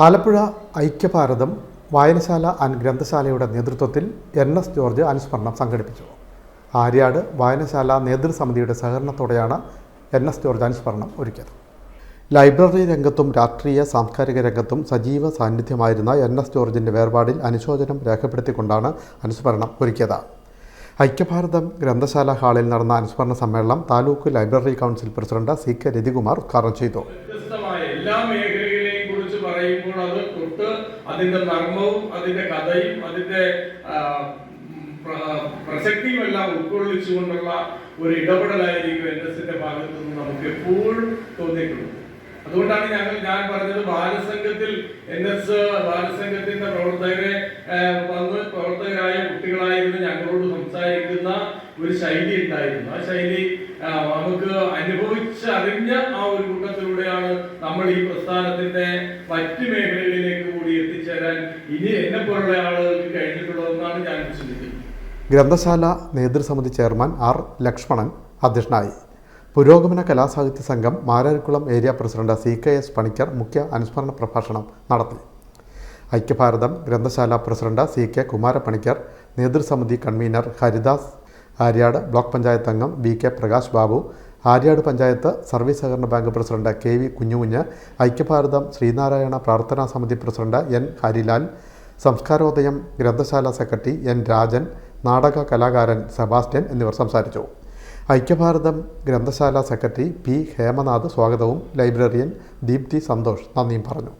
ആലപ്പുഴ ഐക്യഭാരതം വായനശാല ആൻഡ് ഗ്രന്ഥശാലയുടെ നേതൃത്വത്തിൽ N S George അനുസ്മരണം സംഘടിപ്പിച്ചു. ആര്യാട് വായനശാല നേതൃസമിതിയുടെ സഹകരണത്തോടെയാണ് എൻ എസ് ജോർജ് അനുസ്മരണം ഒരുക്കിയത്. ലൈബ്രറി രംഗത്തും രാഷ്ട്രീയ സാംസ്കാരിക രംഗത്തും സജീവ സാന്നിധ്യമായിരുന്ന എൻ എസ് ജോർജിന്റെ വേർപാടിൽ അനുശോചനം രേഖപ്പെടുത്തിക്കൊണ്ടാണ് അനുസ്മരണം ഒരുക്കിയത്. ഐക്യഭാരതം ഗ്രന്ഥശാല ഹാളിൽ നടന്ന അനുസ്മരണ സമ്മേളനം taluk library council president C K Ratikumar ഉദ്ഘാടനം ചെയ്തു. പറയുമ്പോൾ അത് തൊട്ട് അതിന്റെ നർമ്മവും അതിന്റെ കഥയും അതിന്റെ പ്രസക്തിയും എല്ലാം ഉൾക്കൊള്ളിച്ചുകൊണ്ടുള്ള ഒരു ഇടപെടലായിരിക്കും എൻ എസിന്റെ ഭാഗത്തു നിന്ന് നമുക്ക് എപ്പോഴും തോന്നിയിട്ടുള്ളത്. അതുകൊണ്ടാണ് ഞങ്ങൾ ഞാൻ പറഞ്ഞത് ബാലസംഘത്തിൽ എൻ എസ് ബാലസംഘത്തിന്റെ പ്രവർത്തകരെ വന്ന് പ്രവർത്തകരായ കുട്ടികളായിരുന്നു ഞങ്ങളോട് സംസാരിക്കുന്ന ഒരു ശൈലി ഉണ്ടായിരുന്നു. ആ ശൈലി നമുക്ക് അനുഭവിച്ചറിഞ്ഞ ആ ഈ പ്രസ്ഥാനത്തിന്റെ മറ്റ് മേഖലകളിലേക്ക് കൂടി എത്തിച്ചേരാൻ ഇനി എന്നെ പോലുള്ള ആളുകൾക്ക് കഴിഞ്ഞിട്ടുള്ളതെന്നാണ് ഞാൻ ചിന്തിക്കുന്നത് ഗ്രന്ഥശാല നേതൃസമിതി ചെയർമാൻ ആർ ലക്ഷ്മണൻ അധ്യക്ഷനായി. Purogamana Kalasahitya Sangham Mararikulam area president C K S Panicker മുഖ്യ അനുസ്മരണ പ്രഭാഷണം നടത്തി. Aikyabharatham Granthasala president C K Kumarappanicker നേതൃസമിതി convener Haridas Aryad block panchayat അംഗം V K Prakash Babu Aryad panchayat service സഹകരണ bank president K V Kunjukunju Aikyabharatham Sreenarayana പ്രാർത്ഥനാ സമിതി president N Harilal സംസ്കാരോദയം ഗ്രന്ഥശാല secretary N Rajan നാടക കലാകാരൻ സെബാസ്റ്റ്യൻ എന്നിവർ സംസാരിച്ചു. ഐക്യഭാരതം ഗ്രന്ഥശാല സെക്രട്ടറി പി ഹേമനാഥ് സ്വാഗതവും ലൈബ്രറിയൻ ദീപ്തി സന്തോഷ് നന്ദിയും പറഞ്ഞു.